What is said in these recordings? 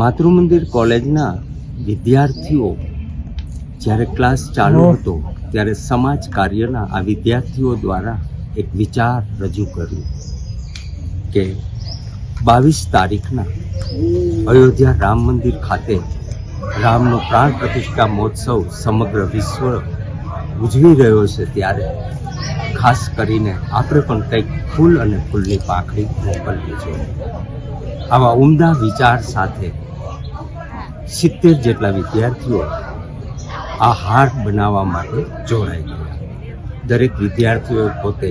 માતૃમંદિર કોલેજના વિદ્યાર્થીઓ જ્યારે ક્લાસ ચાલુ હતો ત્યારે સમાજ કાર્યના આ વિદ્યાર્થીઓ દ્વારા એક વિચાર રજૂ કર્યો કે બાવીસ તારીખના અયોધ્યા રામ મંદિર ખાતે રામનો પ્રાણ પ્રતિષ્ઠા મહોત્સવ સમગ્ર વિશ્વ ઉજવી રહ્યો છે ત્યારે ખાસ કરીને આપણે પણ કંઈક ફૂલ અને ફૂલની પાંખડી મોકલવી જોઈએ આવા ઉમદા વિચાર સાથે સિત્તેર જેટલા વિદ્યાર્થીઓ આ હાર બનાવવા માટે જોડાઈ ગયા. દરેક વિદ્યાર્થીઓ પોતે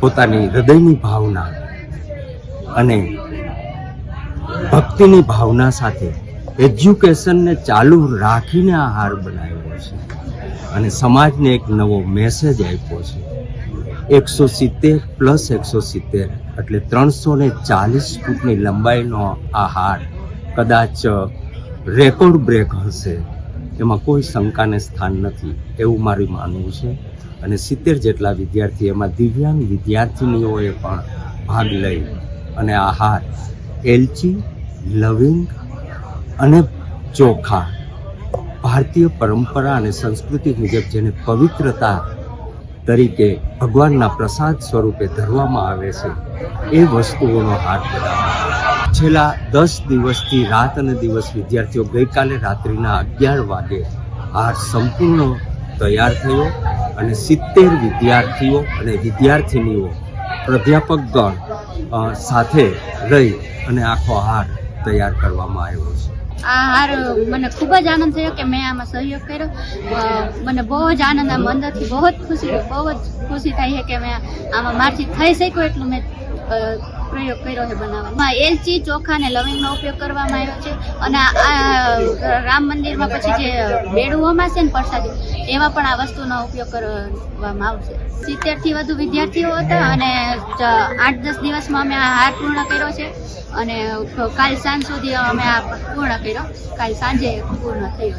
પોતાની હૃદયની ભાવના અને ભક્તિની ભાવના સાથે એજ્યુકેશનને ચાલુ રાખીને આ હાર બનાવ્યો છે. અને સમાજને એક નવો મેસેજ આપ્યો છે. એકસો સિત્તેર પ્લસ એકસો સિત્તેર એટલે ત્રણસો ને ચાલીસ ફૂટની લંબાઈનો આ હાર કદાચ રેકોર્ડ બ્રેક હશે, એમાં કોઈ શંકાને સ્થાન નથી, એવું મારું માનવું છે. અને સિત્તેર જેટલા વિદ્યાર્થી એમાં દિવ્યાંગ વિદ્યાર્થિનીઓએ પણ ભાગ લઈ અને આહાર એલચી, લવિંગ અને ચોખા ભારતીય પરંપરા અને સંસ્કૃતિ મુજબ જેને પવિત્રતા તરીકે ભગવાનના પ્રસાદ સ્વરૂપે ધરવામાં આવે છે, એ વસ્તુઓનો હાથ બનાવવામાં છેલ્લા દસ દિવસથી રાત અને દિવસ વિદ્યાર્થીઓ ગઈકાલે રાત્રિના અગિયાર વાગે આ સંપૂર્ણ તૈયાર થયો અને સિત્તેર વિદ્યાર્થીઓ અને વિદ્યાર્થિનીઓ પ્રાધ્યાપકગણ સાથે રહી અને આખો હાર તૈયાર કરવામાં આવ્યો છે. આ હાર મને ખૂબ જ આનંદ થયો કે મેં આમાં સહયોગ કર્યો. મને બહુ જ આનંદ આમ અંદરથી બહુ જ ખુશી, બહુ જ ખુશી થાય છે કે મેં આમાં મારથી થઈ શક્યું એટલું મેં પ્રયોગ કર્યો છે બનાવવામાં. એલચી ચોખા અને લવિંગનો ઉપયોગ કરવામાં આવ્યો છે. અને આ રામ મંદિરમાં પછી જે બેડુઓમાં છે ને પ્રસાદી એમાં પણ આ વસ્તુનો ઉપયોગ કરવામાં આવશે. સિત્તેરથી વધુ વિદ્યાર્થીઓ હતા અને આઠ દસ દિવસમાં અમે આ હાર પૂર્ણ કર્યો છે. અને કાલ સાંજ સુધી અમે આ પૂર્ણ કર્યો. કાલ સાંજે પૂર્ણ થયો.